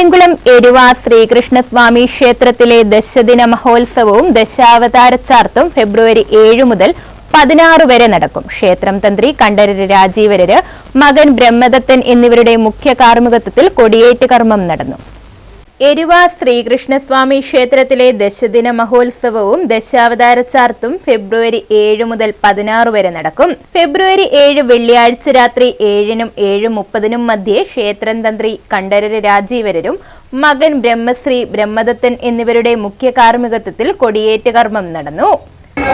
കായംകുളം എരുവ ശ്രീകൃഷ്ണസ്വാമി ക്ഷേത്രത്തിലെ ദശദിന മഹോത്സവവും ദശാവതാര ചാർത്തും ഫെബ്രുവരി ഏഴ് മുതൽ പതിനാറ് വരെ നടക്കും. ക്ഷേത്രം തന്ത്രി കണ്ഠരര് രാജീവരര് മകൻ ബ്രഹ്മദത്തൻ എന്നിവരുടെ മുഖ്യ കാർമ്മികത്വത്തിൽ കൊടിയേറ്റ് കർമ്മം നടന്നു. എരുവ ശ്രീകൃഷ്ണസ്വാമി ക്ഷേത്രത്തിലെ ദശദിന മഹോത്സവവും ദശാവതാര ചാർത്തും ഫെബ്രുവരി ഏഴ് മുതൽ പതിനാറ് വരെ നടക്കും. ഫെബ്രുവരി ഏഴ് വെള്ളിയാഴ്ച രാത്രി ഏഴിനും ഏഴ് മുപ്പതിനും മധ്യേ ക്ഷേത്രം തന്ത്രി കണ്ഠരര് രാജീവരരും മകൻ ബ്രഹ്മശ്രീ ബ്രഹ്മദത്തൻ എന്നിവരുടെ മുഖ്യ കാർമ്മികത്വത്തിൽ കൊടിയേറ്റ് കർമ്മം നടന്നു.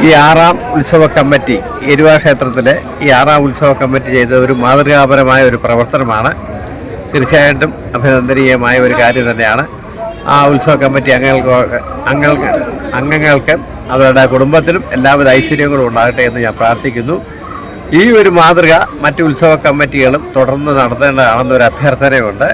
ഈ ആറാം ഉത്സവ കമ്മിറ്റി എരുവ ക്ഷേത്രത്തിലെ ഈ ആറാം ഉത്സവ കമ്മിറ്റി ചെയ്ത ഒരു മാതൃകാപരമായ ഒരു പ്രവർത്തനമാണ്. തീർച്ചയായിട്ടും അഭിനന്ദനീയമായ ഒരു കാര്യം തന്നെയാണ്. ആ ഉത്സവ കമ്മിറ്റി അംഗങ്ങൾക്ക് അംഗങ്ങൾക്ക് അംഗങ്ങൾക്ക് അവരുടെ കുടുംബത്തിനും എല്ലാവിധ ഐശ്വര്യങ്ങളും ഉണ്ടാകട്ടെ എന്ന് ഞാൻ പ്രാർത്ഥിക്കുന്നു. ഈ ഒരു മാതൃക മറ്റ് ഉത്സവ കമ്മിറ്റികളും തുടർന്ന് നടത്തേണ്ടതാണെന്നൊരു അഭ്യർത്ഥനയുണ്ട്.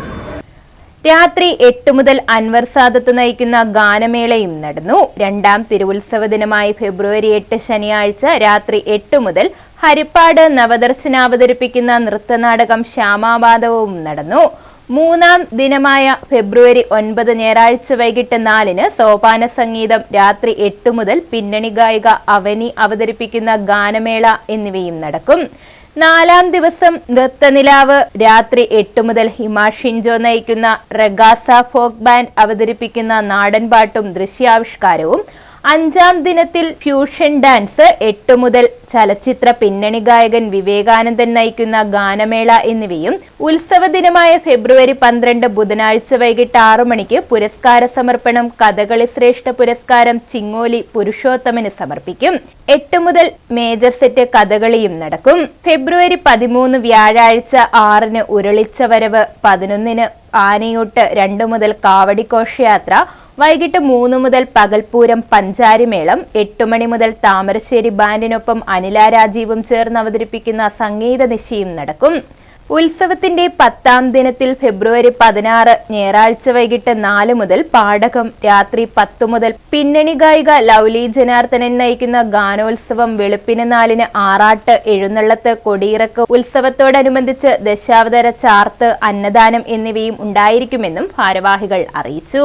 രാത്രി എട്ട് മുതൽ അൻവർ സാദത്ത് നയിക്കുന്ന ഗാനമേളയും നടന്നു. രണ്ടാം തിരുവുത്സവ ദിനമായി ഫെബ്രുവരി എട്ട് ശനിയാഴ്ച രാത്രി എട്ട് മുതൽ ഹരിപ്പാട് നവദർശന അവതരിപ്പിക്കുന്ന നൃത്തനാടകം ശ്യാമാവാദവും നടന്നു. മൂന്നാം ദിനമായ ഫെബ്രുവരി ഒൻപത് ഞായറാഴ്ച വൈകിട്ട് നാലിന് സോപാന സംഗീതം രാത്രി എട്ട് മുതൽ പിന്നണി ഗായിക അവനി അവതരിപ്പിക്കുന്ന ഗാനമേള എന്നിവയും നടക്കും. നാലാം ദിവസം നൃത്തനിലാവ് രാത്രി എട്ട് മുതൽ ഹിമാഷിൻജോ നയിക്കുന്ന റഗാസ ഫോക്ക് ബാൻഡ് അവതരിപ്പിക്കുന്ന നാടൻപാട്ടും ദൃശ്യാവിഷ്കാരവും അഞ്ചാം ദിനത്തിൽ ഫ്യൂഷൻ ഡാൻസ് എട്ട് മുതൽ ചലച്ചിത്ര പിന്നണി ഗായകൻ വിവേകാനന്ദൻ നയിക്കുന്ന ഗാനമേള എന്നിവയും ഉത്സവ ദിനമായ ഫെബ്രുവരി പന്ത്രണ്ട് ബുധനാഴ്ച വൈകിട്ട് ആറു മണിക്ക് പുരസ്കാര സമർപ്പണം കഥകളി ശ്രേഷ്ഠ പുരസ്കാരം ചിങ്ങോലി പുരുഷോത്തമന് സമർപ്പിക്കും. എട്ട് മുതൽ മേജർ സെറ്റ് കഥകളിയും നടക്കും. ഫെബ്രുവരി പതിമൂന്ന് വ്യാഴാഴ്ച ആറിന് ഉരുളിച്ച വരവ് പതിനൊന്നിന് ആനയൂട്ട് രണ്ടു മുതൽ കാവടിഘോഷയാത്ര വൈകിട്ട് മൂന്ന് മുതൽ പകൽപൂരം പഞ്ചാരിമേളം എട്ട് മണി മുതൽ താമരശ്ശേരി ബാൻഡിനൊപ്പം അനില രാജീവും ചേർന്ന് അവതരിപ്പിക്കുന്ന സംഗീത നിശയും നടക്കും. ഉത്സവത്തിന്റെ പത്താം ദിനത്തിൽ ഫെബ്രുവരി പതിനാറ് ഞായറാഴ്ച വൈകിട്ട് നാല് മുതൽ പാടകം രാത്രി പത്തു മുതൽ പിന്നണി ഗായിക ലൗലി ജനാർദ്ദനൻ നയിക്കുന്ന ഗാനോത്സവം വെളുപ്പിന് നാലിന് ആറാട്ട് എഴുന്നള്ളത്ത് കൊടിയിറക്ക് ഉത്സവത്തോടനുബന്ധിച്ച് ദശാവതര ചാർത്ത് അന്നദാനം എന്നിവയും ഉണ്ടായിരിക്കുമെന്നും ഭാരവാഹികൾ അറിയിച്ചു.